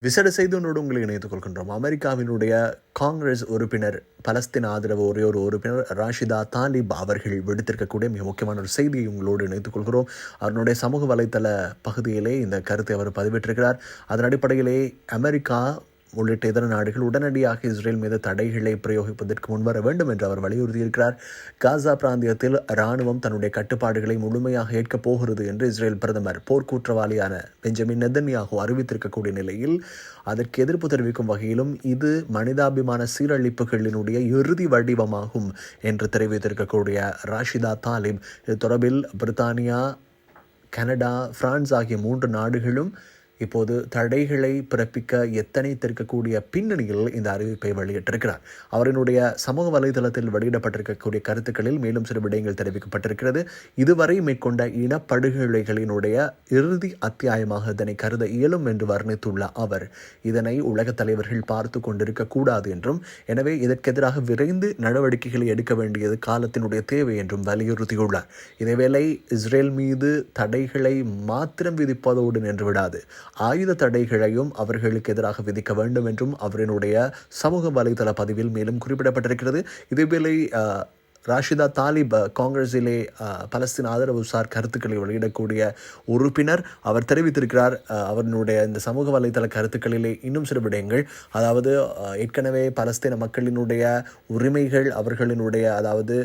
விசேட செய்தியோடு உங்களை இணைத்துக் கொள்கின்றோம். அமெரிக்காவினுடைய காங்கிரஸ் உறுப்பினர் பலஸ்தீன் ஆதரவு ஒரே ஒரு உறுப்பினர் ராஷிதா தாலிப் அவர்கள் விடுத்திருக்கக்கூடிய மிக முக்கியமான ஒரு செய்தியை உங்களோடு இணைத்துக் கொள்கிறோம். அவருடைய சமூக வலைத்தள பகுதியிலே இந்த கருத்தை அவர் பதிவிட்டிருக்கிறார். அதன் அடிப்படையிலே அமெரிக்கா உள்ளிட்ட இதர நாடுகள் உடனடியாக இஸ்ரேல் மீது தடைகளை பிரயோகிப்பதற்கு முன்வர வேண்டும் என்று அவர் வலியுறுத்தியிருக்கிறார். காசா பிராந்தியத்தில் இராணுவம் தன்னுடைய கட்டுப்பாடுகளை முழுமையாக ஏற்கப் போகிறது என்று இஸ்ரேல் பிரதமர் போர்க்குற்றவாளியான பெஞ்சமின் நெதன்யாகு அறிவித்திருக்கக்கூடிய நிலையில் அதற்கு எதிர்ப்பு தெரிவிக்கும் வகையிலும் இது மனிதாபிமான சீரழிப்புகளினுடைய இறுதி வடிவமாகும் என்று தெரிவித்திருக்கக்கூடிய ராஷிதா தாலிப். இது தொடர்பில் பிரித்தானியா கனடா பிரான்ஸ் ஆகிய மூன்று நாடுகளும் இப்போது தடைகளை பிறப்பிக்க எத்தனைத்திருக்கக்கூடிய பின்னணியில் இந்த அறிவிப்பை வெளியிட்டிருக்கிறார்? அவரினுடைய சமூக வலைதளத்தில் வெளியிடப்பட்டிருக்கக்கூடிய கருத்துக்களில் மேலும் சில விடயங்கள் தெரிவிக்கப்பட்டிருக்கிறது. இதுவரை மேற்கொண்ட இனப்படுகொலைகளினுடைய இறுதி அத்தியாயமாக இதனை கருத இயலும் என்று வர்ணித்துள்ள அவர் இதனை உலகத் தலைவர்கள் பார்த்து கொண்டிருக்க கூடாது என்றும் எனவே இதற்கெதிராக விரைந்து நடவடிக்கைகளை எடுக்க வேண்டியது காலத்தினுடைய தேவை என்றும் வலியுறுத்தியுள்ளார். இதேவேளை இஸ்ரேல் மீது தடைகளை மாத்திரம் விதிப்பதோடு நின்று விடாது. ஆயுத தடைகளையும் அவர்களுக்கு எதிராக விதிக்க வேண்டும் என்றும் அவரினுடைய சமூக வலைதள பதிவில் மேலும் குறிப்பிடப்பட்டிருக்கிறது. இதேவேளை ராஷிதா தாலிப் காங்கிரஸிலே பலஸ்தீன் ஆதரவு சார் கருத்துக்களை வெளியிடக்கூடிய உறுப்பினர் அவர் தெரிவித்திருக்கிறார். அவருடைய அவரினுடைய இந்த சமூக வலைதள கருத்துக்களிலே இன்னும் சில விடயங்கள். அதாவது ஏற்கனவே பலஸ்தீன மக்களினுடைய உரிமைகள் அவர்களினுடைய அதாவது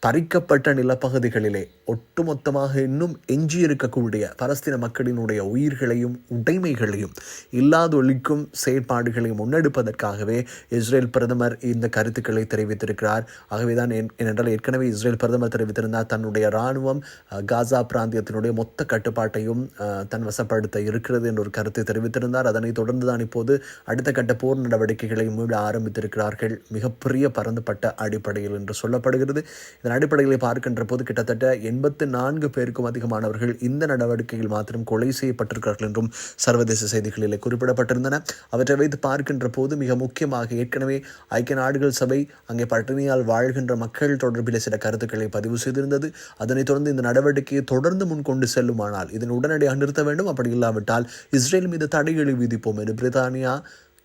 பறிக்கப்பட்ட நிலப்பகுதிகளிலே ஒட்டுமொத்தமாக இன்னும் எஞ்சியிருக்கக்கூடிய பலஸ்தீன மக்களினுடைய உயிர்களையும் உடைமைகளையும் இல்லாதொழிக்கும் செயற்பாடுகளை முன்னெடுப்பதற்காகவே இஸ்ரேல் பிரதமர் இந்த கருத்துக்களை தெரிவித்திருக்கிறார். ஆகவேதான் ஏன்- ஏனென்றால் ஏற்கனவே இஸ்ரேல் பிரதமர் தெரிவித்திருந்தார் தன்னுடைய இராணுவம் காசா பிராந்தியத்தினுடைய மொத்த கட்டுப்பாட்டையும் தன் வசப்படுத்த இருக்கிறது என்ற ஒரு கருத்தை தெரிவித்திருந்தார். அதனைத் தொடர்ந்து தான் இப்போது அடுத்த கட்ட போர் நடவடிக்கைகளை மீள ஆரம்பித்திருக்கிறார்கள். மிகப்பெரிய பரந்துபட்ட அடிப்படையில் என்று சொல்லப்படுகிறது. இதன் அடிப்படையில் பார்க்கின்ற போது கிட்டத்தட்ட எண்பத்து நான்கு பேருக்கும் அதிகமானவர்கள் இந்த நடவடிக்கையில் மாத்திரம் கொலை செய்யப்பட்டிருக்கிறார்கள் என்றும் சர்வதேச செய்திகளில் குறிப்பிடப்பட்டிருந்தன. அவற்றை வைத்து பார்க்கின்ற போது மிக முக்கியமாக ஏற்கனவே ஐக்கிய நாடுகள் சபை அங்கே பட்டினியால் வாழ்கின்ற மக்கள் தொடர்பில் சில கருத்துக்களை பதிவு செய்திருந்தது. அதனைத் தொடர்ந்து இந்த நடவடிக்கையை தொடர்ந்து முன்கொண்டு செல்லுமானால் இதனை உடனடியாக நிறுத்த வேண்டும். அப்படி இல்லாவிட்டால் இஸ்ரேல் மீது தடைகளை விதிப்போம் என்று பிரித்தானியா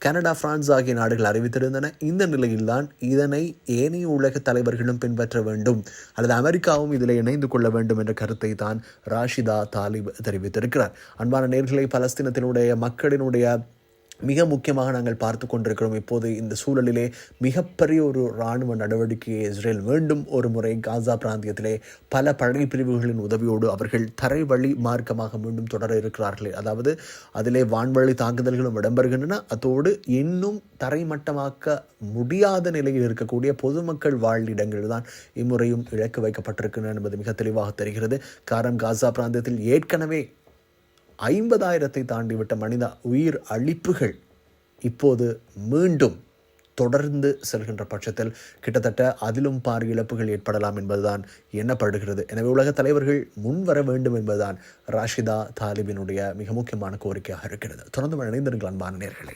கனடா பிரான்ஸ் ஆகிய நாடுகள் அறிவித்திருந்தன. இந்த நிலையில்தான் இதனை ஏனைய உலக தலைவர்களும் பின்பற்ற வேண்டும். அல்லது அமெரிக்காவும் இதில் இணைந்து கொள்ள வேண்டும் என்ற கருத்தை தான் ராஷிதா தாலிப் தெரிவித்திருக்கிறார். அன்பான நேர்களை பலஸ்தீனத்தினுடைய மக்களினுடைய மிக முக்கியமாக நாங்கள் பார்த்து கொண்டிருக்கிறோம் இப்போது இந்த சூழலிலே மிகப்பெரிய ஒரு இராணுவ நடவடிக்கையை இஸ்ரேல் மீண்டும் ஒரு முறை காசா பிராந்தியத்திலே பல படை பிரிவுகளின் உதவியோடு அவர்கள் தரை வழி மார்க்கமாக மீண்டும் தொடர இருக்கிறார்கள். அதாவது அதிலே வான்வழி தாக்குதல்களும் இடம்பெறுகின்றன. அதோடு இன்னும் தரைமட்டமாக்க முடியாத நிலையில் இருக்கக்கூடிய பொதுமக்கள் வாழ் தான் இம்முறையும் இழக்கு வைக்கப்பட்டிருக்கின்றன என்பது மிக தெளிவாக தெரிகிறது. காரணம் காசா பிராந்தியத்தில் ஏற்கனவே ஐம்பதாயிரத்தை தாண்டிவிட்ட மனித உயிர் அழிப்புகள் இப்போது மீண்டும் தொடர்ந்து செல்கின்ற பட்சத்தில் கிட்டத்தட்ட அதிலும் பார் இழப்புகள் ஏற்படலாம் என்பதுதான் எண்ணப்படுகிறது. எனவே உலக தலைவர்கள் முன்வர வேண்டும் என்பதுதான் ராஷிதா தாலிபினுடைய மிக முக்கியமான கோரிக்கையாக இருக்கிறது. தொடர்ந்து இணைந்திருங்கள் அன்பான நேர்களே.